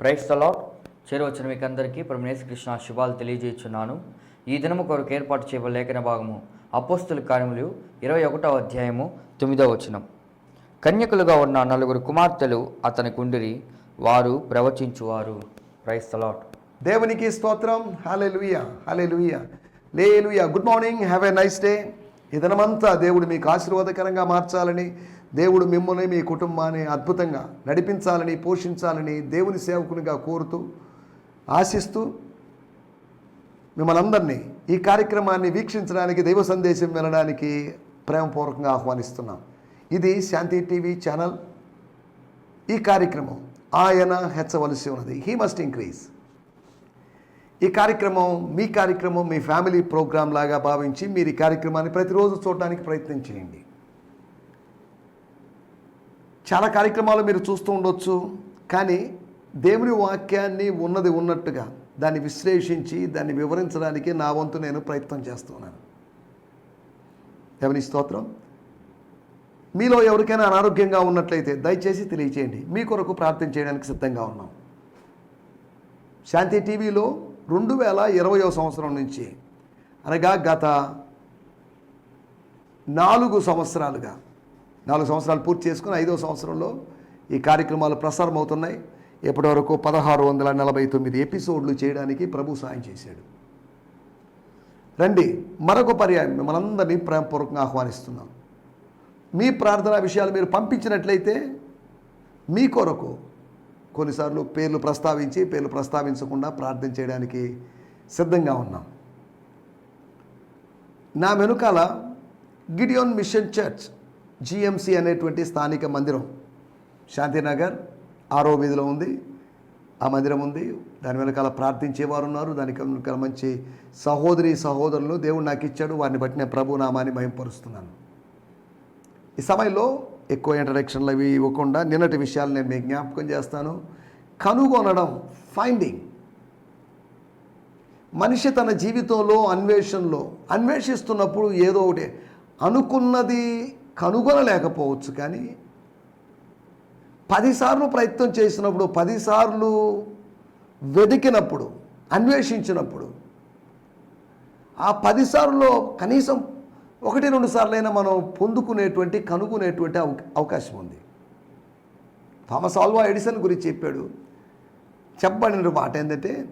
Price తలాట్ చేరవచ్చిన మీకు అందరికీ ప్రమేశ్ కృష్ణ శుభాలు తెలియజేస్తున్నాను ఈ దినము కొరకు ఏర్పాటు చేయబడిన లేఖన భాగము అపోస్తుల కార్యములు ఇరవై ఒకటవ అధ్యాయము తొమ్మిదవ వచనం. కన్యకులుగా ఉన్న నలుగురు కుమార్తెలు అతని కుండిరి వారు ప్రవచించువారు. ప్రైస్ తలాట్ దేవునికి స్తోత్రం. లూయ లే లూయ good morning. Have a nice day. ఈ దినమంతా దేవుడు మీకు ఆశీర్వాదకరంగా మార్చాలని దేవుడు మిమ్మల్ని మీ కుటుంబాన్ని అద్భుతంగా నడిపించాలని పోషించాలని దేవుని సేవకునిగా కోరుతూ ఆశిస్తూ మిమ్మల్ని అందరినీ ఈ కార్యక్రమాన్ని వీక్షించడానికి దైవ సందేశం వినడానికి ప్రేమపూర్వకంగా ఆహ్వానిస్తున్నాం. ఇది శాంతి టీవీ ఛానల్. ఈ కార్యక్రమం ఆయన హెచ్చవలసి ఉన్నది. హీ మస్ట్ ఇంక్రీజ్ ఈ కార్యక్రమం మీ కార్యక్రమం మీ ఫ్యామిలీ ప్రోగ్రాం లాగా భావించి మీరు ఈ కార్యక్రమాన్ని ప్రతిరోజు చూడడానికి ప్రయత్నం చేయండి. చాలా కార్యక్రమాలు మీరు చూస్తూ ఉండొచ్చు కానీ దేవుని వాక్యాన్ని ఉన్నది ఉన్నట్టుగా దాన్ని విశ్లేషించి దాన్ని వివరించడానికి నా వంతు నేను ప్రయత్నం చేస్తున్నాను ఎవరి స్తోత్రం. మీలో ఎవరికైనా అనారోగ్యంగా ఉన్నట్లయితే దయచేసి తెలియచేయండి. మీ కొరకు ప్రార్థన చేయడానికి సిద్ధంగా ఉన్నాం. శాంతి టీవీలో రెండు వేల ఇరవయో సంవత్సరం నుంచి అనగా గత నాలుగు సంవత్సరాలుగా నాలుగు సంవత్సరాలు పూర్తి చేసుకుని ఐదో సంవత్సరంలో ఈ కార్యక్రమాలు ప్రసారం అవుతున్నాయి ఇప్పటివరకు పదహారు వందల నలభై తొమ్మిది ఎపిసోడ్లు చేయడానికి ప్రభు సాయం చేశాడు. రండి మరొక పర్యాయం మిమ్మల్ని ప్రేమపూర్వకంగా ఆహ్వానిస్తున్నాం మీ ప్రార్థనా విషయాలు మీరు పంపించినట్లయితే మీ కొరకు కొన్నిసార్లు పేర్లు ప్రస్తావించి పేర్లు ప్రస్తావించకుండా ప్రార్థన చేయడానికి సిద్ధంగా ఉన్నాం. నా వెనుకాల గిడియోన్ మిషన్ చర్చ్ జిఎంసి అనేటువంటి స్థానిక మందిరం. శాంతినగర్ ఆరో వీధిలో ఉంది. ఆ మందిరం ఉంది. దాని వెనకాల ప్రార్థించేవారు ఉన్నారు. దానికి వెనకాల మంచి సహోదరి సహోదరులు దేవుడు నాకు ఇచ్చాడు. వారిని బట్టి నేను ప్రభు నామాన్ని మయంపరుస్తున్నాను ఈ సమయంలో ఎక్కువ ఇంట్రడక్షన్లు అవి ఇవ్వకుండా నిన్నటి విషయాలు నేను మీకు జ్ఞాపకం చేస్తాను. కనుగొనడం ఫైండింగ్ మనిషి తన జీవితంలో అన్వేషణలో అన్వేషిస్తున్నప్పుడు ఏదో ఒకటి అనుకున్నది కనుగొనలేకపోవచ్చు కానీ పదిసార్లు ప్రయత్నం చేసినప్పుడు పదిసార్లు వెతికినప్పుడు అన్వేషించినప్పుడు ఆ పదిసార్లు కనీసం ఒకటి రెండు సార్లైనా మనం పొందుకునేటువంటి కనుగొనేటువంటి అవకాశం ఉంది. థామస్ ఆల్వా ఎడిసన్ గురించి చెప్పాడు. చెప్పబడిన మాట ఏంటంటే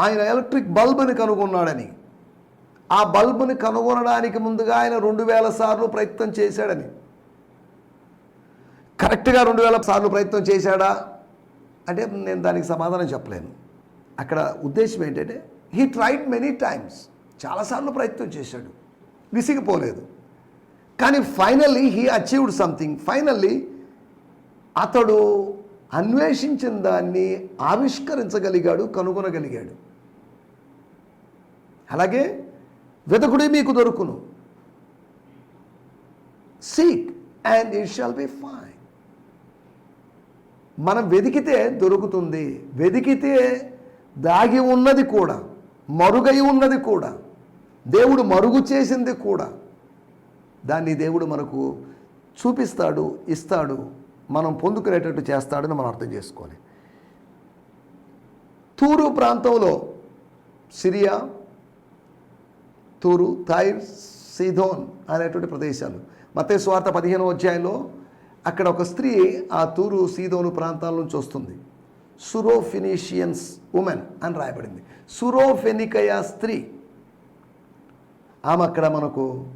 ఆయన ఎలక్ట్రిక్ బల్బుని కనుగొన్నాడని. ఆ బల్బుని కనుగొనడానికి ముందుగా ఆయన రెండు వేల సార్లు ప్రయత్నం చేశాడని. కరెక్ట్గా రెండు వేల సార్లు ప్రయత్నం చేశాడా? అంటే నేను దానికి సమాధానం చెప్పలేను. అక్కడ ఉద్దేశం ఏంటంటే హీ ట్రైడ్ మెనీ టైమ్స్ చాలాసార్లు ప్రయత్నం చేశాడు. విసిగిపోలేదు. కానీ finally he achieved something finally అతడు అన్వేషించిన దాన్ని ఆవిష్కరించగలిగాడు కనుగొనగలిగాడు. అలాగే వెతకుడే మీకు దొరుకును. Seek and it shall be fine మనం వెతికితే దొరుకుతుంది. వెతికితే దాగి ఉన్నది కూడా మరుగై ఉన్నది కూడా దేవుడు మరుగు చేసింది కూడా. దాన్ని దేవుడు మనకు చూపిస్తాడు ఇస్తాడు మనం పొందుకునేటట్టు చేస్తాడని మనం అర్థం చేసుకోవాలి. తూరు ప్రాంతంలో సిరియా తూరు థైర్ సీధోన్ అనేటువంటి ప్రదేశాలు. మతే స్వార్థ పదిహేనో అధ్యాయంలో అక్కడ ఒక స్త్రీ ఆ తూరు సీదోను ప్రాంతాల నుంచి వస్తుంది. సురోఫినీషియన్స్ ఉమెన్ అని రాయబడింది. సురోఫెనికయ స్త్రీ. ఆమె అక్కడ మనకు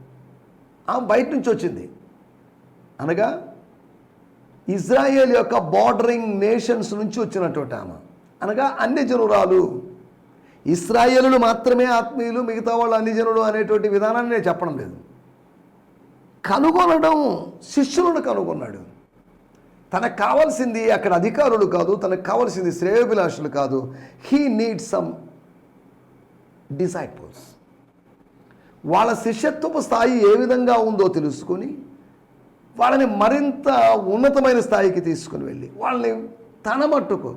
ఆమె బయట నుంచి వచ్చింది. అనగా ఇజ్రాయేల్ యొక్క బార్డరింగ్ నేషన్స్ నుంచి వచ్చినటువంటి ఆమె. అనగా అన్ని జనురాలు ఇస్రాయేలులు మాత్రమే ఆత్మీయులు మిగతా వాళ్ళు అన్ని జనులు అనేటువంటి విధానాన్ని నేను చెప్పడం లేదు. కనుగొనడం శిష్యులను కనుగొన్నాడు. తనకు కావాల్సింది అక్కడ అధికారులు కాదు తనకు కావాల్సింది శ్రేయోభిలాషులు కాదు. హీ నీడ్ సమ్ డిసైపుల్స్ వాళ్ళ శిష్యత్వపు స్థాయి ఏ విధంగా ఉందో తెలుసుకొని వాళ్ళని మరింత ఉన్నతమైన స్థాయికి తీసుకుని వెళ్ళి వాళ్ళని తన మట్టుకు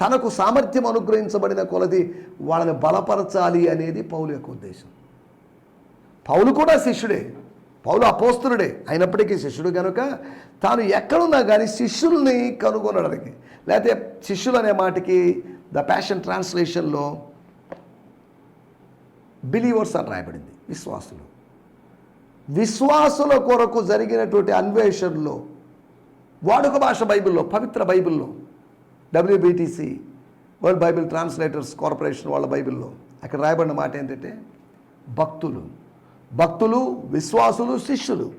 తనకు సామర్థ్యం అనుగ్రహించబడిన కొలది వాళ్ళని బలపరచాలి అనేది పౌలు యొక్క ఉద్దేశం. పౌలు కూడా శిష్యుడే. పౌలు అపోస్తులుడే. అయినప్పటికీ శిష్యుడు కనుక తాను ఎక్కడున్నా కానీ శిష్యుల్ని కనుగొనడానికి లేకపోతే శిష్యులు అనే మాటకి ద ప్యాషన్ ట్రాన్స్లేషన్లో బిలీవర్స్ అని రాయబడింది. విశ్వాసులు. విశ్వాసుల కొరకు జరిగినటువంటి అన్వేషణలో వాడుక భాష బైబిల్లో పవిత్ర బైబిల్లో W B T C world bible translators corporation వాళ్ళ బైబిల్లో అక్కడ రాయబడిన మాట ఏంటంటే భక్తులు. భక్తులు విశ్వాసులు శిష్యులు.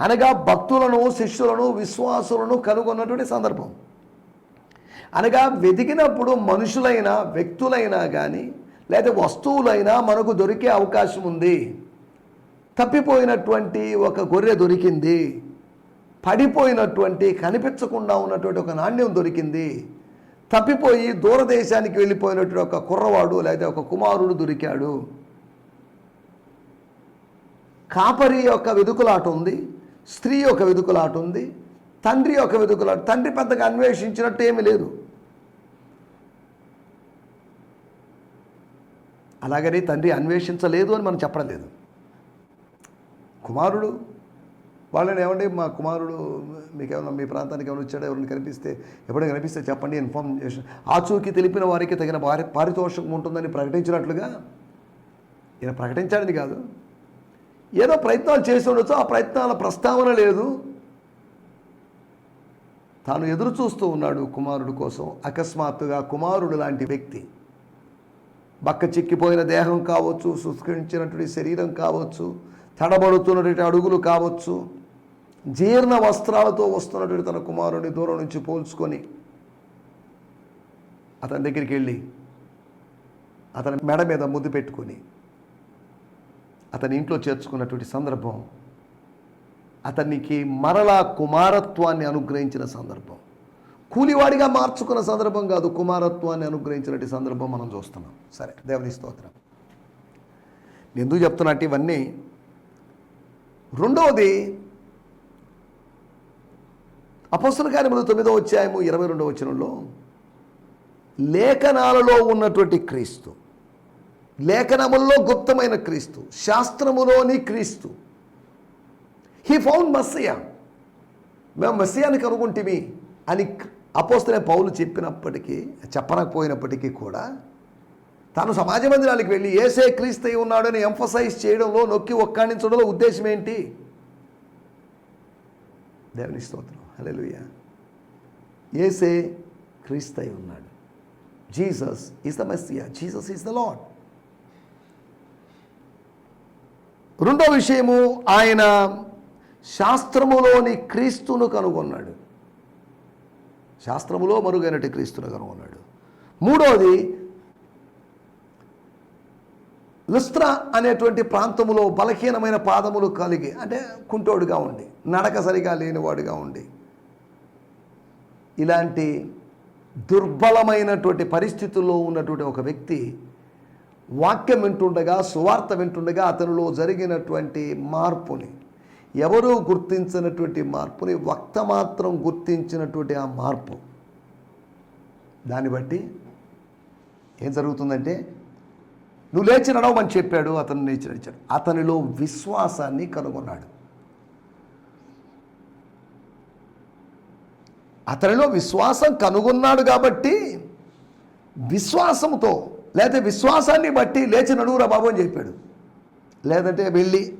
అనగా భక్తులను శిష్యులను విశ్వాసులను కనుగొన్నటువంటి సందర్భం. అనగా వెతికినప్పుడు మనుషులైనా వ్యక్తులైనా కానీ లేదా వస్తువులైనా మనకు దొరికే అవకాశం ఉంది. తప్పిపోయినటువంటి ఒక గొర్రె దొరికింది. పడిపోయినటువంటి కనిపించకుండా ఉన్నటువంటి ఒక నాణ్యం దొరికింది. తప్పిపోయి దూరదేశానికి వెళ్ళిపోయినటువంటి ఒక కుర్రవాడు లేదా ఒక కుమారుడు దొరికాడు. కాపరి యొక్క వెదుకులాట ఉంది స్త్రీ యొక్క వెదుకులాట ఉంది తండ్రి యొక్క వెదుకులాట తండ్రి పెద్దగా అన్వేషించినట్టు ఏమీ లేదు. అలాగని తండ్రి అన్వేషించలేదు అని మనం చెప్పడం లేదు. కుమారుడు వాళ్ళని ఏమంటే మా కుమారుడు మీకు ఏమైనా మీ ప్రాంతానికి ఏమైనా వచ్చాడో? ఎవరైనా కనిపిస్తే ఎప్పుడైనా కనిపిస్తే చెప్పండి ఇన్ఫార్మ్ చేసి. ఆచూకీ తెలిపిన వారికి తగిన పారి పారితోషికం ఉంటుందని ప్రకటించినట్లుగా ఈయన ప్రకటించాడని కాదు. ఏదో ప్రయత్నాలు చేసి ఉండొచ్చు ఆ ప్రయత్నాల ప్రస్తావన లేదు. తాను ఎదురు చూస్తూ ఉన్నాడు కుమారుడు కోసం. అకస్మాత్తుగా కుమారుడు లాంటి వ్యక్తి. బక్క చిక్కిపోయిన దేహం కావచ్చు శుష్కరించినటువంటి శరీరం కావచ్చు తడబడుతున్నటువంటి అడుగులు కావచ్చు జీర్ణ వస్త్రాలతో వస్తున్నటువంటి తన కుమారుడిని దూరం నుంచి పోల్చుకొని అతని దగ్గరికి వెళ్ళి అతని మెడ మీద ముద్దు పెట్టుకొని అతని ఇంట్లో చేర్చుకున్నటువంటి సందర్భం అతనికి మరలా కుమారత్వాన్ని అనుగ్రహించిన సందర్భం కూలివాడిగా మార్చుకున్న సందర్భం కాదు కుమారత్వాన్ని అనుగ్రహించినటువంటి సందర్భం మనం చూస్తున్నాం. సరే దేవుని స్తోత్రం. నేను ఎందుకు చెప్తున్నట్టు ఇవన్నీ రెండవది అపస్తుల కార్యములు తొమ్మిదో అధ్యాయము ఇరవై రెండవ వచనంలో లేఖనాలలో ఉన్నటువంటి క్రీస్తు లేఖనముల్లో గుప్తమైన క్రీస్తు శాస్త్రములోని క్రీస్తు హీ ఫౌండ్ మస్సియా మేము మస్సియాని కనుగొంటిమి అని అపోస్తనే పౌలు చెప్పినప్పటికీ చెప్పనకపోయినప్పటికీ కూడా తాను సమాజ మందిరానికి వెళ్ళి ఏసే క్రీస్తు అయి ఉన్నాడని ఎంఫసైజ్ చేయడంలో నొక్కి ఒక్కాణించడంలో ఉద్దేశం ఏంటి? దేవుని స్తోత్రం. హల్లెలూయా. ఏసే క్రీస్తు అయి ఉన్నాడు. Jesus is the messiah. Jesus is the Lord రెండో విషయము ఆయన శాస్త్రములోని క్రీస్తును కనుగొన్నాడు. శాస్త్రములో మరుగైనటి క్రీస్తును కనుగొన్నాడు. మూడోది లుస్త్రా అనేటువంటి ప్రాంతములో బలహీనమైన పాదములు కలిగి అంటే కుంటోడుగా ఉండి నడక సరిగా లేనివాడుగా ఉండి ఇలాంటి దుర్బలమైనటువంటి పరిస్థితుల్లో ఉన్నటువంటి ఒక వ్యక్తి వాక్యం వింటుండగా సువార్త వింటుండగా అతనిలో జరిగినటువంటి మార్పుని ఎవరూ గుర్తించినటువంటి మార్పుని వక్త మాత్రం గుర్తించినటువంటి ఆ మార్పు. దాన్ని బట్టి ఏం జరుగుతుందంటే నువ్వు లేచి నడవమని చెప్పాడు అతను లేచి నడిచాడు. అతనిలో విశ్వాసాన్ని కనుగొన్నాడు. అతనిలో విశ్వాసం కనుగొన్నాడు కాబట్టి విశ్వాసంతో లేదా విశ్వాసాన్ని బట్టి లేచి నడువురా బాబు అని చెప్పాడు. లేదంటే వెళ్ళి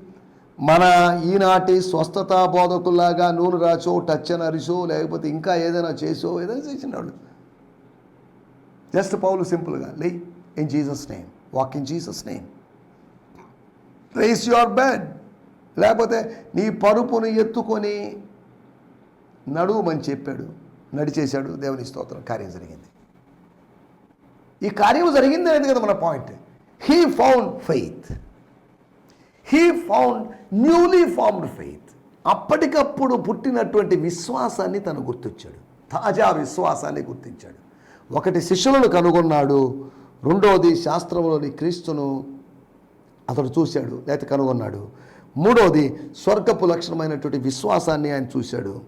మన ఈనాటి స్వస్థత బోధకుల్లాగా నూనె రాచో టచ్ అని అరిచో లేకపోతే ఇంకా ఏదైనా చేసో ఏదైనా చేసినాడు జస్ట్ పౌలు సింపుల్గా లే in Jesus name walk in Jesus name raise your bed లేకపోతే నీ పరుపును ఎత్తుకొని నడువమని చెప్పాడు. నడిచేశాడు. దేవుని స్తోత్రం. కార్యం జరిగింది. ఈ కార్యం జరిగింది అనేది కదా మన point. He found faith he found newly formed faith అప్పటికప్పుడు పుట్టినటువంటి విశ్వాసాన్ని తను గుర్తించాడు. తాజా విశ్వాసాన్ని గుర్తించాడు. ఒకటి శిష్యులను కనుగొన్నాడు. రెండవది శాస్త్రంలోని క్రీస్తును అతడు చూశాడు లేకపోతే కనుగొన్నాడు. మూడవది స్వర్గపు లక్షణమైనటువంటి విశ్వాసాన్ని ఆయన చూశాడు.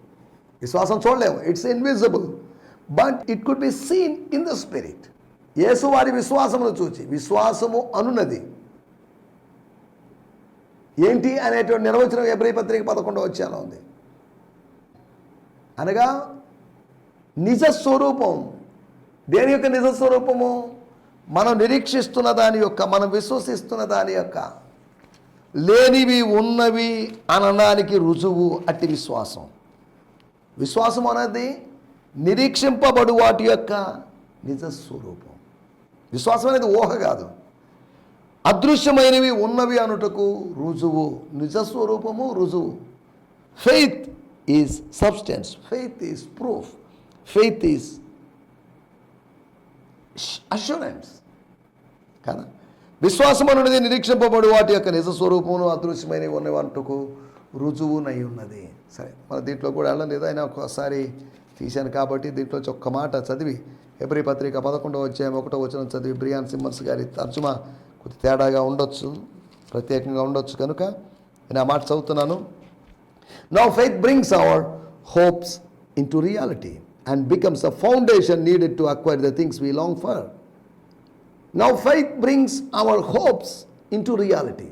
విశ్వాసం చూడలేము it's invisible but it could be seen in the spirit యేసు వారి విశ్వాసమును చూచి విశ్వాసము అనున్నది. ఏంటి అనేటువంటి నిర్వచనం ఎబ్రి పత్రిక పదకొండవ వచ్చేలా ఉంది. అనగా నిజ స్వరూపం దేని యొక్క నిజ స్వరూపము మనం నిరీక్షిస్తున్న దాని యొక్క మనం విశ్వసిస్తున్న దాని యొక్క లేనివి ఉన్నవి అనడానికి రుజువు అట్టి విశ్వాసం. విశ్వాసం అనేది నిరీక్షింపబడు వాటి యొక్క నిజ స్వరూపం విశ్వాసం అనేది ఊహ కాదు. అదృశ్యమైనవి ఉన్నవి అనుటకు రుజువు నిజ స్వరూపము రుజువు. Faith is substance faith is proof faith is assurance కదా. విశ్వాసం అనేది నిరీక్షింపబడు వాటి యొక్క నిజ స్వరూపమును అదృశ్యమైనవి ఉన్నవంటకు రుజువునై ఉన్నది. సరే మన దీంట్లో కూడా వెళ్ళలేదు ఆయన ఒకసారి తీశాను కాబట్టి దీంట్లో ఒక్క మాట చదివి ఎబ్రి పత్రిక పదకొండవ వచ్చాయి ఒకటో వచ్చిన చదివి బ్రియాన్ సిమ్మన్స్ గారి తర్జుమా కొద్ది తేడాగా ఉండొచ్చు ప్రత్యేకంగా ఉండొచ్చు కనుక నేను ఆ మాట చదువుతున్నాను. Now faith brings our hopes into reality and becomes a foundation needed to acquire the things we long for now faith brings our hopes into reality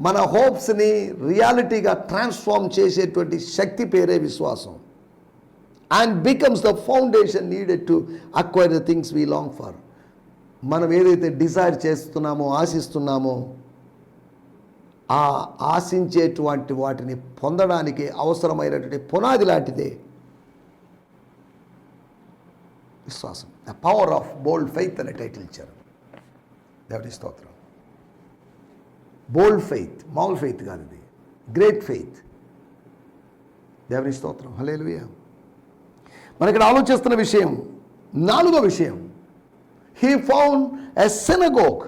మన హోప్స్ని రియాలిటీగా ట్రాన్స్ఫార్మ్ చేసేటువంటి శక్తి పేరే విశ్వాసం. And becomes the foundation needed to acquire the things we long for మనం ఏదైతే Dzire చేస్తున్నామో ఆశిస్తున్నామో ఆ ఆశించేటువంటి వాటిని పొందడానికి అవసరమైనటువంటి పునాది లాంటిదే విశ్వాసం. The power of bold faith అనే టైటిల్ ఇచ్చారు. దేవుడి స్తోత్రం. బోల్డ్ ఫెయిత్ మామూలు ఫెయిత్ కాదు ఇది. గ్రేట్ ఫెయిత్ దేవుని స్తోత్రం. హలేలుయ మన ఇక్కడ ఆలోచిస్తున్న విషయం నాలుగో విషయం. హీ ఫౌండ్ ఎ సెనగోక్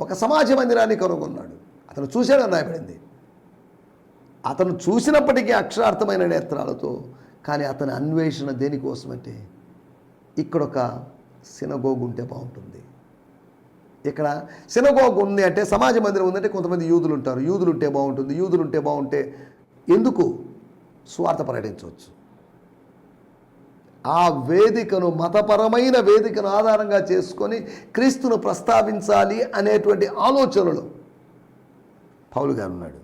ఒక సమాజ మందిరాన్ని కనుగొన్నాడు. అతను చూశాడని రాయబడింది. అతను చూసినప్పటికీ అక్షరార్థమైన నేత్రాలతో కానీ అతని అన్వేషణ దేనికోసమంటే ఇక్కడ ఒక సినగోగు ఉంటే బాగుంటుంది. ఇక్కడ సినగోగ్ ఉంది అంటే సమాజ మందిరం ఉందంటే కొంతమంది యూదులు ఉంటారు. యూదులు ఉంటే బాగుంటుంది. యూదులు ఉంటే బాగుంటే ఎందుకు? స్వార్థ ప్రకటించవచ్చు. ఆ వేదికను మతపరమైన వేదికను ఆధారంగా చేసుకొని క్రీస్తును ప్రస్తావించాలి అనేటువంటి ఆలోచనలు పౌలు గారు ఉన్నాడు.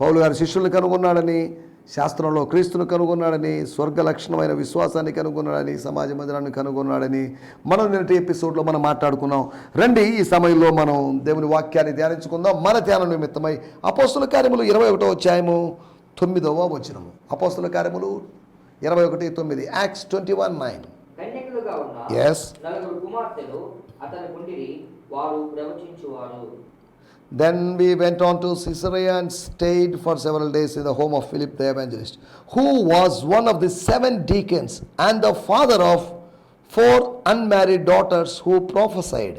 పౌలు గారు శిష్యుల్ని కనుగొన్నాడని శాస్త్రంలో క్రీస్తును కనుగొన్నాడని స్వర్గ లక్షణమైన విశ్వాసాన్ని కనుగొన్నాడని సమాజ మందిరాన్ని కనుగొన్నాడని మనం నిన్నటి ఎపిసోడ్లో మనం మాట్లాడుకున్నాం. రండి ఈ సమయంలో మనం దేవుని వాక్యాన్ని ధ్యానించుకుందాం. మన ధ్యానం నిమిత్తమై అపోస్తుల కార్యములు ఇరవై ఒకటో అధ్యాయము తొమ్మిదవ వచనము. అపోస్తుల కార్యములు ఇరవై ఒకటి తొమ్మిది. యాక్స్ ట్వంటీ వన్ నైన్ కుండిరి వారు ప్రవచించువారు. Then we went on to Caesarea and stayed for several days in the home of Philip the evangelist who was one of the seven deacons and the father of four unmarried daughters who prophesied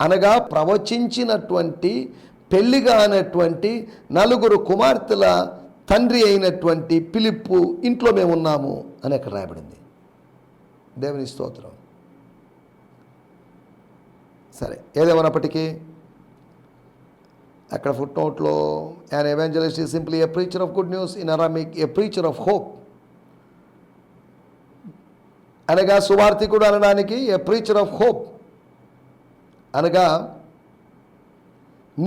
అనగా ప్రవచించినటువంటి పెళ్ళిగా అనేటువంటి నలుగురు కుమార్తెల తండ్రి అయినటువంటి పిలుపు ఇంట్లో మేము ఉన్నాము అని అక్కడ రాయబడింది. దేవుని స్తోత్రం. సరే ఏదేమన్నప్పటికీ అక్కడ ఫుట్ నోట్లో an evangelist is simply a preacher of good news in Aramaic a preacher of hope అనగా సువార్థికుడు అనడానికి ఎ ప్రీచర్ ఆఫ్ హోప్ అనగా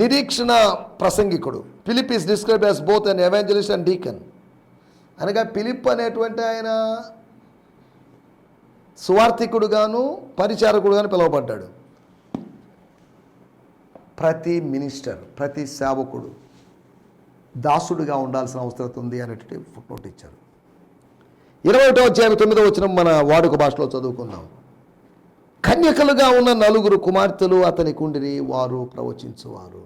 నిరీక్షణ ప్రసంగికుడు. Philip is describe as both and evangelist and deacon అనగా ఫిలిప్ అనేటువంటి ఆయన సువార్థికుడుగాను పరిచారకుడుగాను పిలువబడ్డాడు. ప్రతి మినిస్టర్ ప్రతి సేవకుడు దాసుడుగా ఉండాల్సిన అవసరం ఉంది అనేటువంటి ఫుట్నోట్ ఇచ్చారు. ఇరవై ఒకటో అధ్యాయం తొమ్మిదో వచ్చిన మన వాడుక భాషలో చదువుకుందాం. కన్యకలుగా ఉన్న నలుగురు కుమార్తెలు అతని కుండిని వారు ప్రవచించువారు.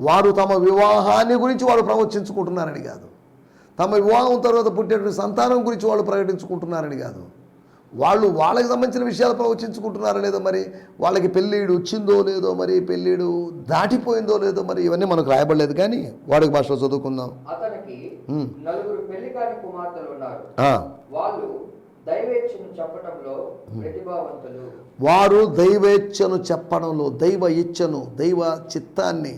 వారు తమ వివాహాన్ని గురించి వారు ప్రవచించుకుంటున్నారని కాదు. తమ వివాహం తర్వాత పుట్టేటువంటి సంతానం గురించి వాళ్ళు ప్రకటించుకుంటున్నారని కాదు. వాళ్ళు వాళ్ళకి సంబంధించిన విషయాలు ప్రవచించుకుంటున్నారో లేదో మరి వాళ్ళకి పెళ్ళిడు వచ్చిందో లేదో మరి పెళ్ళిడు దాటిపోయిందో లేదో మరి ఇవన్నీ మనకు రాయబడలేదు. కానీ వాడుక భాషలో చదువుకుందాం. వారు దైవేచ్ఛను చెప్పడంలో దైవ ఇచ్ఛను దైవ చిత్తాన్ని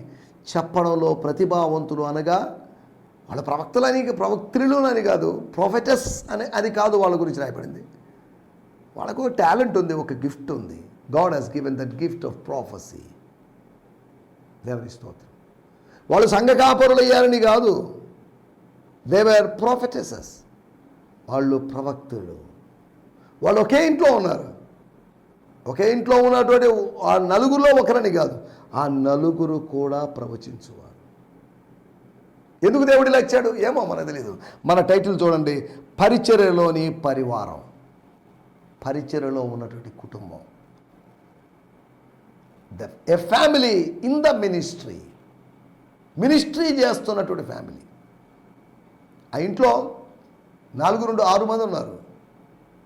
చెప్పడంలో ప్రతిభావంతులు అనగా వాళ్ళ ప్రవక్తలని ప్రవక్తులు అని కాదు ప్రొఫెటస్ అని అది కాదు వాళ్ళ గురించి రాయబడింది. వాళ్ళకు టాలెంట్ ఉంది ఒక గిఫ్ట్ ఉంది. God has given that gift of prophecy దేవుని స్తోత్రం. వాళ్ళు సంఘకాపరులు అయ్యారని కాదు. దేవర్ ప్రాఫిటెసెస్ వాళ్ళు ప్రవక్తులు. వాళ్ళు ఒకే ఇంట్లో ఉన్నారు. ఒకే ఇంట్లో ఉన్నటువంటి ఆ నలుగురిలో ఒకరని కాదు. ఆ నలుగురు కూడా ప్రవచించువారు. ఎందుకు దేవుడు ఇలా ఇచ్చాడు? ఏమో మనకు తెలియదు మన టైటిల్ చూడండి. పరిచర్యలోని పరివారం. పరిచయలో ఉన్నటువంటి కుటుంబం. The a family in the ministry ministry చేస్తున్నటువంటి ఫ్యామిలీ ఆ ఇంట్లో నాలుగు రెండు ఆరు మంది ఉన్నారు.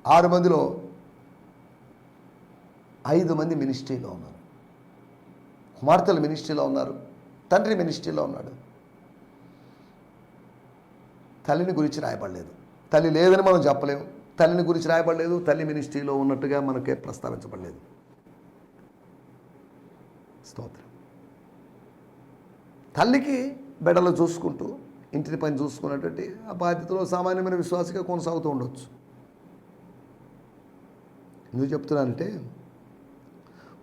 ఆరు మందిలో ఐదు మంది మినిస్ట్రీలో ఉన్నారు. కుమార్తెలు మినిస్ట్రీలో ఉన్నారు. తండ్రి మినిస్ట్రీలో ఉన్నాడు. తల్లిని గురించి రాయబడలేదు. తల్లి లేదని మనం చెప్పలేము. తల్లిని గురించి రాయబడలేదు తల్లి మినిస్ట్రీలో ఉన్నట్టుగా మనకే ప్రస్తావించబడలేదు. స్తోత్రం. తల్లికి బిడ్డలు చూసుకుంటూ ఇంటిని పని చూసుకున్నటువంటి ఆ బాధ్యతలో సామాన్యమైన విశ్వాసగా కొనసాగుతూ ఉండొచ్చు. ఎందుకు చెప్తున్నానంటే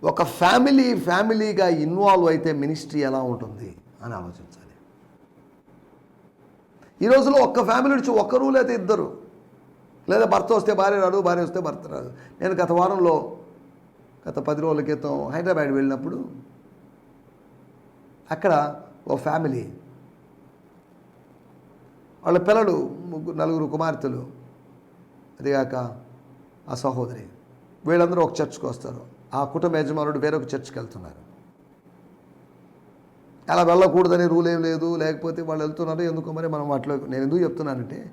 ఒక ఫ్యామిలీ ఫ్యామిలీగా ఇన్వాల్వ్ అయితే మినిస్ట్రీ ఎలా ఉంటుంది అని ఆలోచించాలి. ఈ రోజులో ఒక్క ఫ్యామిలీ నుంచి ఒక్కరు లేదా ఇద్దరు. లేదా భర్త వస్తే భార్య రాడు భార్య వస్తే భర్త రాదు నేను గత వారంలో గత పది రోజుల క్రితం హైదరాబాద్ వెళ్ళినప్పుడు అక్కడ ఓ ఫ్యామిలీ వాళ్ళ పిల్లలు ముగ్గురు నలుగురు కుమార్తెలు అదిగాక ఆ సహోదరి వీళ్ళందరూ ఒక చర్చ్కి వస్తారు. ఆ కుటుంబ యజమానుడు వేరొక చర్చ్కి వెళ్తున్నారు. అలా వెళ్ళకూడదని రూల్ ఏం లేదు. లేకపోతే వాళ్ళు వెళ్తున్నారు. ఎందుకు మరి మనం వాటిలో నేను ఎందుకు చెప్తున్నానంటే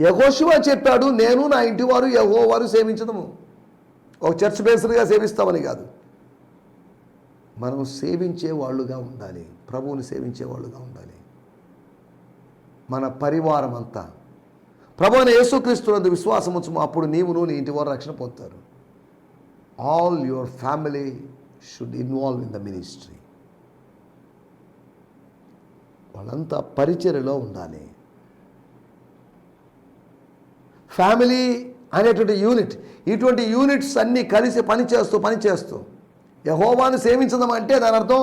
యహోశివ చెప్పాడు నేను నా ఇంటి వారు యహో వారు సేవించదము. ఒక చర్చ్ బేస్డ్గా సేవిస్తామని కాదు. మనం సేవించే వాళ్ళుగా ఉండాలి. ప్రభువుని సేవించే వాళ్ళుగా ఉండాలి. మన పరివారం అంతా ప్రభు అయిన యేసుక్రీస్తునందు విశ్వాసం ఉంచము. అప్పుడు నీవును నీ ఇంటి వారు రక్షణ పొందుతారు. All your family should involve in the ministry వాళ్ళంతా పరిచర్యలో ఉండాలి. ఫ్యామిలీ అనేటువంటి యూనిట్ ఇటువంటి యూనిట్స్ అన్నీ కలిసి పనిచేస్తూ పనిచేస్తూ. యహోవాను సేవించడం అంటే దాని అర్థం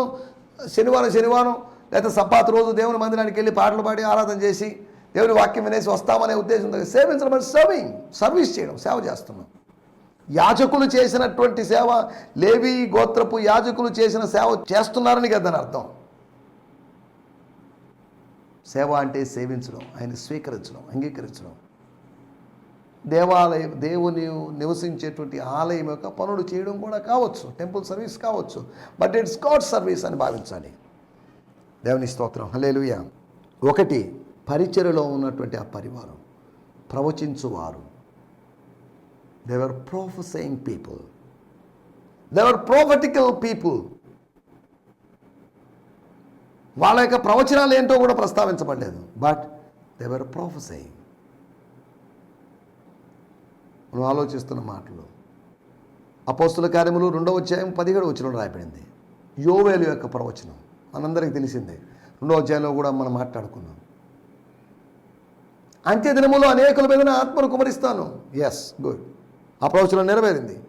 శనివారం శనివారం లేకపోతే సబ్బాత్ రోజు దేవుని మందిరానికి వెళ్ళి పాటలు పాడి ఆరాధన చేసి దేవుని వాక్యం వినేసి వస్తామనే ఉద్దేశం సేవించడం అంటే సర్వింగ్ సర్వీస్ చేయడం సేవ చేస్తున్నాం. యాజకులు చేసినటువంటి సేవ లేవి గోత్రపు యాజకులు చేసిన సేవ చేస్తున్నారని కదా దాని అర్థం. సేవ అంటే సేవించడం ఆయన స్వీకరించడం అంగీకరించడం. దేవాలయం దేవుని నివసించేటువంటి ఆలయం యొక్క పనులు చేయడం కూడా కావచ్చు. టెంపుల్ సర్వీస్ కావచ్చు. బట్ ఇట్స్ గాడ్ సర్వీస్ అని భావించాలి. దేవుని స్తోత్రం. హలేలుయ ఒకటి పరిచయలో ఉన్నటువంటి ఆ పరివారం. ప్రవచించువారు. They are professing people they are prophetical people వాళ్ళ యొక్క ప్రవచనాలు ఏంటో కూడా ప్రస్తావించబడలేదు. బట్ దేవర్ ప్రొఫెసయింగ్ మనం ఆలోచిస్తున్న మాటలు. అపోస్తుల కార్యములు రెండవ అధ్యాయం పదిహేడు వచ్చిన రాయబడింది. యోవేలు యొక్క ప్రవచనం. మనందరికీ తెలిసిందే. రెండవ అధ్యాయంలో కూడా మనం మాట్లాడుకున్నాం. అంత్య దినములో అనేకుల మీద ఆత్మను కుమరిస్తాను. ఎస్ గుడ్ ఆ ప్రవచనం నెరవేరింది.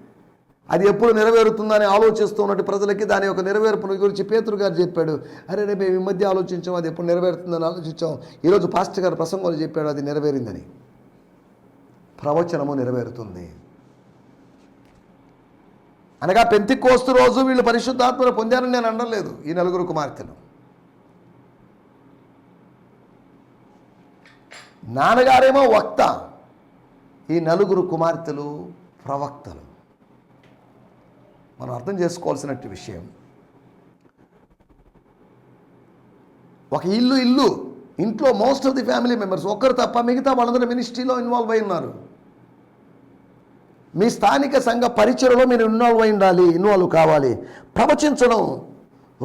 అది ఎప్పుడు నెరవేరుతుందని ఆలోచిస్తున్నట్టు ప్రజలకి దాని యొక్క నెరవేర్పును గురించి పేతురు గారు చెప్పాడు. అరే రే మేము ఈ మధ్య ఆలోచించాం అది ఎప్పుడు నెరవేరుతుందని ఆలోచించాం. ఈరోజు పాస్టర్ గారు ప్రసంగంలో చెప్పాడు అది నెరవేరిందని. ప్రవచనము నెరవేరుతుంది. అనగా పెంతి కోస్తు రోజు వీళ్ళు పరిశుద్ధాత్మను పొందారని నేను అనలేదు ఈ నలుగురు కుమార్తెలు. నాన్నగారేమో వక్త ఈ నలుగురు కుమార్తెలు ప్రవక్తలు. మనం అర్థం చేసుకోవాల్సినట్టు విషయం ఒక ఇల్లు ఇల్లు ఇంట్లో most of the family members ఒక్కరు తప్ప మిగతా వాళ్ళందరూ మినిస్ట్రీలో ఇన్వాల్వ్ అయి ఉన్నారు. మీ స్థానిక సంఘ పరిచయలో మీరు ఇన్వాల్వ్ అయి ఉండాలి ఇన్వాల్వ్ కావాలి. ప్రవచించడం.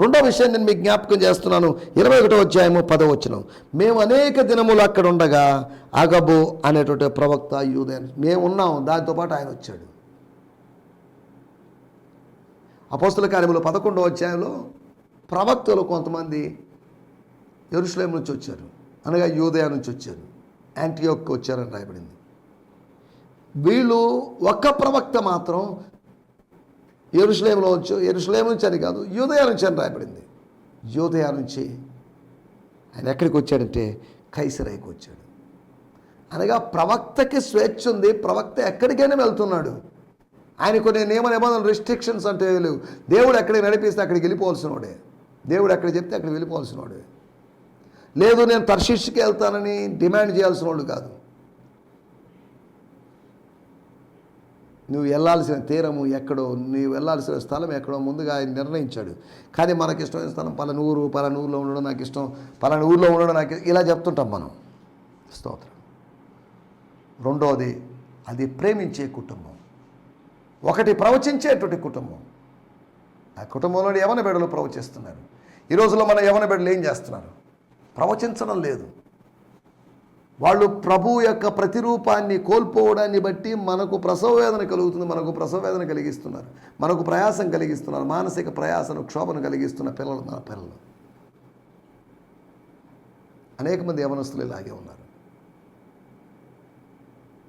రెండో విషయం నేను మీకు జ్ఞాపకం చేస్తున్నాను. ఇరవై ఒకటో అధ్యాయము పదవచనం మేము అనేక దినములు అక్కడ ఉండగా అగబు అనేటువంటి ప్రవక్త యూదే మేము ఉన్నాం. దాంతోపాటు ఆయన వచ్చాడు. అపోస్తుల కార్యములు పదకొండో అధ్యాయంలో ప్రవక్తలు కొంతమంది ఎరుషులేం నుంచి వచ్చారు. అనగా యూదయ నుంచి వచ్చారు. యాంటీయోక్ వచ్చారని రాయబడింది. వీళ్ళు ఒక్క ప్రవక్త మాత్రం ఎరుసలేములో వచ్చు ఎరుషులేం నుంచి అని కాదు యూదయ నుంచి అని రాయబడింది. యూదయ నుంచి ఆయన ఎక్కడికి వచ్చాడంటే కైసరాయికి వచ్చాడు. అనగా ప్రవక్తకి స్వేచ్ఛ ఉంది ప్రవక్త ఎక్కడికైనా వెళ్తున్నాడు. ఆయన కొన్ని నియమ నిబంధనలు రిస్ట్రిక్షన్స్ అంటే లేవు. దేవుడు ఎక్కడికి నడిపిస్తే అక్కడికి వెళ్ళిపోవాల్సిన వాడే దేవుడు ఎక్కడ చెప్తే అక్కడికి వెళ్ళిపోవాల్సిన వాడే లేదు నేను తర్శిష్కి వెళ్తానని డిమాండ్ చేయాల్సిన వాడు కాదు. నువ్వు వెళ్ళాల్సిన తీరము ఎక్కడో నువ్వు వెళ్ళాల్సిన స్థలం ఎక్కడో ముందుగా ఆయన నిర్ణయించాడు. కానీ మనకి ఇష్టమైన స్థలం పలానా ఊరు పలానా ఊరిలో ఉండడం నాకు ఇష్టం పలానా ఊరిలో ఉండడం నాకు ఇలా చెప్తుంటాం మనం. స్తోత్రం. రెండవది అది ప్రేమించే కుటుంబం. ఒకటి ప్రవచించేటువంటి కుటుంబం. ఆ కుటుంబంలో యవన బిడ్డలు ప్రవచిస్తున్నారు? ఈ రోజుల్లో మన యవన బిడ్డలు ఏం చేస్తున్నారు? ప్రవచించడం లేదు. వాళ్ళు ప్రభు యొక్క ప్రతిరూపాన్ని కోల్పోవడాన్ని బట్టి మనకు ప్రసవ వేదన కలుగుతుంది మనకు ప్రసవ వేదన కలిగిస్తున్నారు మనకు ప్రయాసం కలిగిస్తున్నారు మానసిక ప్రయాసను క్షోభను కలిగిస్తున్న పిల్లలు మన పిల్లలు. అనేక మంది యవనస్తులు ఇలాగే ఉన్నారు.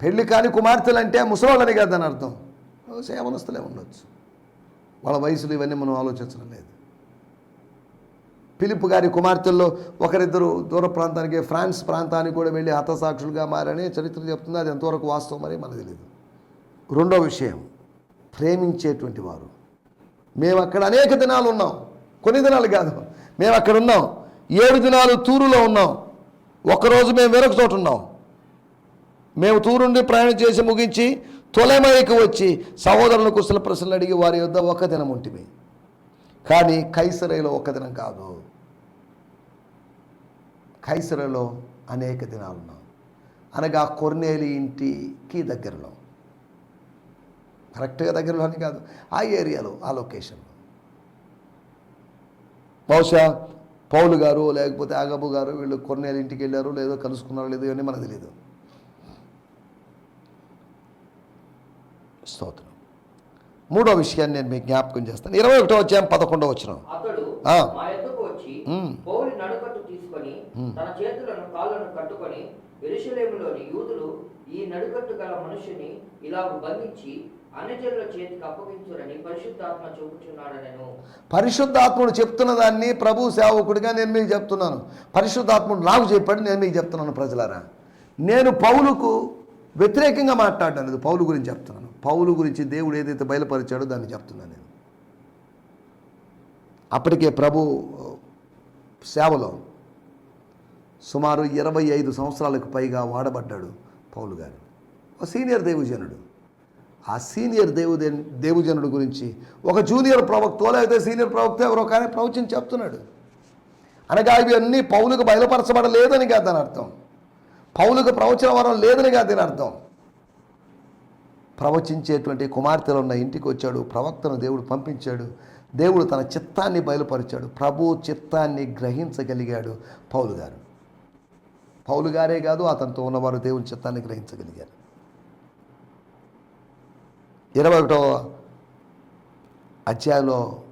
పెళ్ళి కాని కుమార్తెలు అంటే ముసలోళ్ళని కాదని అర్థం. యవనస్తులే ఉండొచ్చు. వాళ్ళ వయసులు ఇవన్నీ మనం ఆలోచించడం లేదు. పిలుపు గారి కుమార్తెల్లో ఒకరిద్దరు దూర ప్రాంతానికి ఫ్రాన్స్ ప్రాంతానికి కూడా వెళ్ళి హతసాక్షులుగా మారని చరిత్ర చెప్తుంది. అది ఎంతవరకు వాస్తవం అని మనకు తెలియదు రెండో విషయం ప్రేమించేటువంటి వారు. మేము అక్కడ అనేక దినాలు ఉన్నాం. కొన్ని దినాలు కాదు. మేము అక్కడ ఉన్నాం. ఏడు దినాలు తూరులో ఉన్నాం. ఒకరోజు మేము వేరొక చోట ఉన్నాం. మేము తూరుండి ప్రయాణం చేసి ముగించి తొలమైకి వచ్చి సహోదరుల కుశల ప్రశ్నలు అడిగి వారి యొద్ద ఒక దినం ఉంటుంది కానీ కైసరైలో ఒక దినం కాదు. కైసరలో అనేక దినాలు ఉన్నాం అనగా కొర్నేలి ఇంటికి దగ్గరలో. కరెక్ట్గా దగ్గరలో అని కాదు ఆ ఏరియాలో ఆ లొకేషన్లో. బహుశా పౌలు గారు లేకపోతే ఆగబు గారు వీళ్ళు కొన్నేళ్ళ ఇంటికి వెళ్ళారు లేదో కలుసుకున్నారో లేదో ఇవన్నీ మనకు తెలియదు స్తోత్రం. మూడో విషయాన్ని నేను మీకు జ్ఞాపకం చేస్తాను. ఇరవై ఒకటో వచ్చాం పదకొండో వచ్చిన అతడు ఆ. మా ఎద్దుకు వచ్చి మ్మ్. పౌలి నడుకట్టు తీసుకొని తన చేతులను కాళ్ళను కట్టుకొని ఎరుషలేములోని యూదులు ఈ నడుకట్టు గల మనుషుని ఇలా బంధించి అన్యజనుల చేతికి అప్పగించురని పరిశుద్ధాత్మ చూపుచున్నాడనెను. పరిశుద్ధాత్ముడు చెప్తున్న దాన్ని ప్రభు సేవకుడిగా నేను మీకు చెప్తున్నాను. పరిశుద్ధాత్ముడు నాకు చెప్పాడు నేను మీకు చెప్తున్నాను ప్రజలారా. నేను పౌలుకు వ్యతిరేకంగా మాట్లాడడం లేదు పౌలు గురించి చెప్తున్నాను. పౌలు గురించి దేవుడు ఏదైతే బయలుపరిచాడో దాన్ని చెప్తున్నాను నేను. అప్పటికే ప్రభు సేవలో సుమారు ఇరవై ఐదు సంవత్సరాలకు పైగా వాడబడ్డాడు పౌలు గారు. ఒక సీనియర్ దేవుజనుడు. ఆ సీనియర్ దేవు దేవుజనుడు గురించి ఒక జూనియర్ ప్రవక్త లేకపోతే సీనియర్ ప్రవక్త ఎవరో కానీ ప్రవచనం చెప్తున్నాడు. అనగా ఇవన్నీ అన్నీ బయలుపరచబడలేదని కాదు దాని అర్థం. పౌలకు ప్రవచన వరం లేదని కాదు దీని అర్థం. ప్రవచించేటువంటి కుమార్తెలు ఉన్న ఇంటికి వచ్చాడు ప్రవక్తను దేవుడు పంపించాడు దేవుడు తన చిత్తాన్ని బయలుపరిచాడు ప్రభు చిత్తాన్ని గ్రహించగలిగాడు పౌలు గారు. పౌలు గారే కాదు అతనితో ఉన్నవారు దేవుని చిత్తాన్ని గ్రహించగలిగారు. ఇరవై ఒకటో అధ్యాయంలో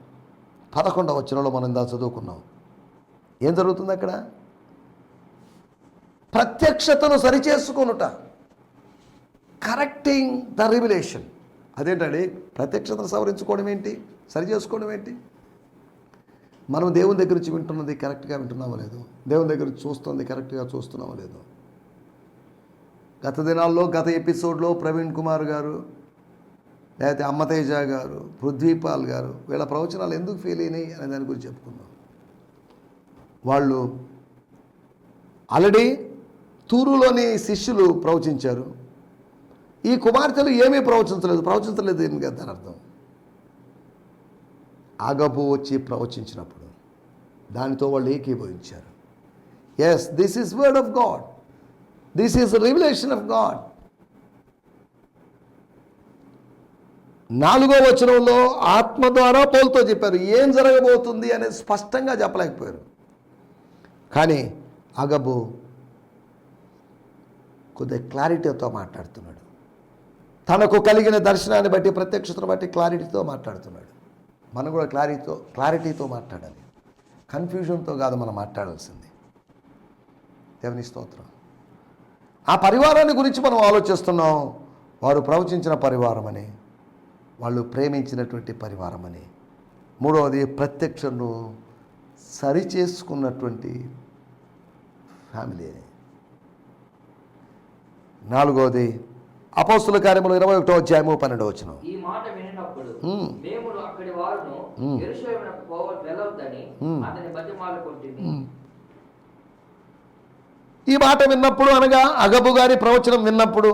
పదకొండవ వచనంలో మనం ఇందా చదువుకున్నాం. ఏం జరుగుతుంది అక్కడ? ప్రత్యక్షతను సరిచేసుకునుట. కరెక్టింగ్ ద రివిలేషన్ అదేంటండి? ప్రత్యక్షతను సవరించుకోవడం ఏంటి? సరి చేసుకోవడం ఏంటి? మనం దేవుని దగ్గర నుంచి వింటున్నది కరెక్ట్గా వింటున్నామో లేదు దేవుని దగ్గర నుంచి చూస్తుంది కరెక్ట్గా చూస్తున్నామో లేదు. గత దినాల్లో గత ఎపిసోడ్లో ప్రవీణ్ కుమార్ గారు లేకపోతే అమ్మతేజ గారు పృథ్వీపాల్ గారు వీళ్ళ ప్రవచనాలు ఎందుకు ఫెయిల్ అయినాయి అనే దాని గురించి చెప్పుకుందాం. వాళ్ళు ఆల్రెడీ తూరులోని శిష్యులు ప్రవచించారు. ఈ కుమార్తెలు ఏమీ ప్రవచించలేదు ప్రవచించలేదు ఏం కదా దాని అర్థం. ఆగపు వచ్చి ప్రవచించినప్పుడు. దానితో వాళ్ళు ఏకీభవించారు. Yes this is word of God this is revelation of God నాలుగో వచనంలో ఆత్మ ద్వారా పౌలతో చెప్పారు. ఏం జరగబోతుంది అనేది స్పష్టంగా చెప్పలేకపోయారు. కానీ అగబు కొద్దిగా క్లారిటీతో మాట్లాడుతున్నాడు. తనకు కలిగిన దర్శనాన్ని బట్టి ప్రత్యక్షతను బట్టి క్లారిటీతో మాట్లాడుతున్నాడు. మనం కూడా క్లారిటీతో క్లారిటీతో మాట్లాడాలి. కన్ఫ్యూజన్తో కాదు మనం మాట్లాడాల్సింది. దేవుని స్తోత్రం. ఆ పరివారాన్ని గురించి మనం ఆలోచిస్తున్నాం. వారు ప్రవచించిన పరివారం అని వాళ్ళు ప్రేమించినటువంటి పరివారం అని మూడవది ప్రత్యక్షను సరి చేసుకున్నటువంటి అని. నాలుగవది అపోస్తుల కార్యములు ఇరవై ఒకటో అధ్యాయము పన్నెండో వచ్చిన ఈ మాట వినినప్పుడు మ్మ్. మేము అక్కడి వారును మ్మ్. ఎరుషలేమునకు పోవ వెళ్ళొద్దని మ్మ్. అతని బతిమాలుకుంటుంది ఈ మాట విన్నప్పుడు అనగా అగబు గారి ప్రవచనం విన్నప్పుడు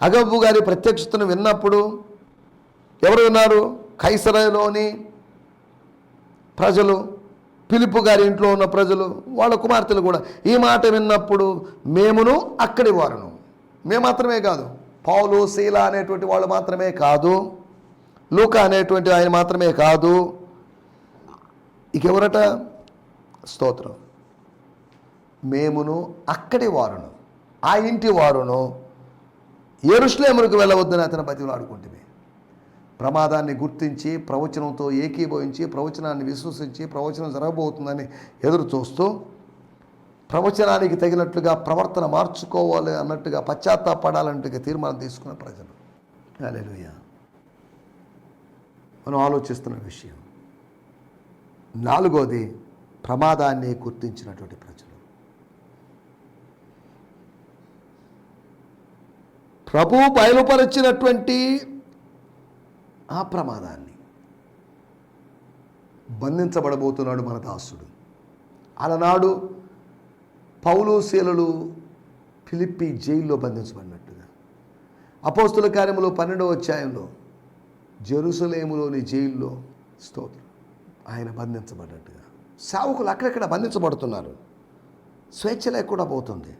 అగబు గారి ప్రత్యక్షతను విన్నప్పుడు ఎవరు విన్నారు కైసరలోని ప్రజలు పిలుపు గారి ఇంట్లో ఉన్న ప్రజలు వాళ్ళ కుమార్తెలు కూడా ఈ మాట విన్నప్పుడు మేమును అక్కడి వారును మేము మాత్రమే కాదు పౌలు శీల అనేటువంటి వాళ్ళు మాత్రమే కాదు. లూక అనేటువంటి ఆయన మాత్రమే కాదు. ఇక ఎవరట? స్తోత్రం. మేమును అక్కడి వారును ఆ ఇంటి వారును ఎరుశ్లేములకు వెళ్ళవద్దని అతను బతిలాడుకుంటుంది ప్రమాదాన్ని గుర్తించి ప్రవచనంతో ఏకీభవించి ప్రవచనాన్ని విశ్వసించి ప్రవచనం జరగబోతుందని ఎదురు చూస్తూ ప్రవచనానికి తగినట్లుగా ప్రవర్తన మార్చుకోవాలి అన్నట్టుగా పశ్చాత్తాపడాలన్నట్టుగా తీర్మానం తీసుకున్న ప్రజలు. హల్లెలూయా మనం ఆలోచిస్తున్న విషయం. నాలుగోది ప్రమాదాన్ని గుర్తించినటువంటి ప్రజలు. ప్రభు బయలుపరిచినటువంటి ఆ ప్రమాదాన్ని బంధించబడబోతున్నాడు మన దాసుడు. అలనాడు పౌలు శీలలు ఫిలిప్పి జైల్లో బంధించబడినట్టుగా. అపోస్తుల కార్యములో పన్నెండవ అధ్యాయంలో జెరూసలేములోని జైల్లో స్తోత్రం. ఆయన బంధించబడ్డట్టుగా సేవకులు అక్కడక్కడ బంధించబడుతున్నారు. స్వేచ్ఛ లేకుండా పోతుంది.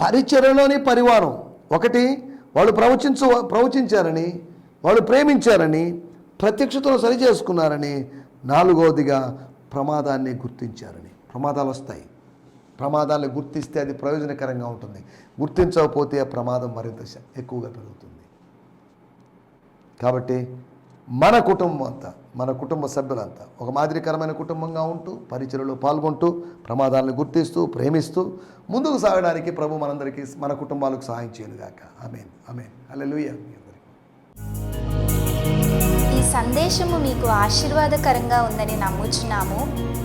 పరిచర్యలోని పరివారం. ఒకటి వాళ్ళు ప్రవచించు ప్రవచించారని వాళ్ళు ప్రేమించారని ప్రత్యక్షతను సరి చేసుకున్నారని నాలుగవదిగా ప్రమాదాన్ని గుర్తించారని. ప్రమాదాలు వస్తాయి ప్రమాదాలు గుర్తిస్తే అది ప్రయోజనకరంగా ఉంటుంది. గుర్తించకపోతే ఆ ప్రమాదం మరింత ఎక్కువగా పెరుగుతుంది. కాబట్టి మన కుటుంబం అంతా మన కుటుంబ సభ్యులంతా ఒక మాదిరికరమైన కుటుంబంగా ఉంటూ పరిచయలో పాల్గొంటూ ప్రమాదాలను గుర్తిస్తూ ప్రేమిస్తూ ముందుకు సాగడానికి ప్రభు మనందరికీ మన కుటుంబాలకు సహాయం చేయనుగాక ఆమెన్. ఆమెన్. అల్లె మీ అందరికీ. ఈ సందేశము మీకు ఆశీర్వాదకరంగా ఉందని నమ్ముచున్నాము.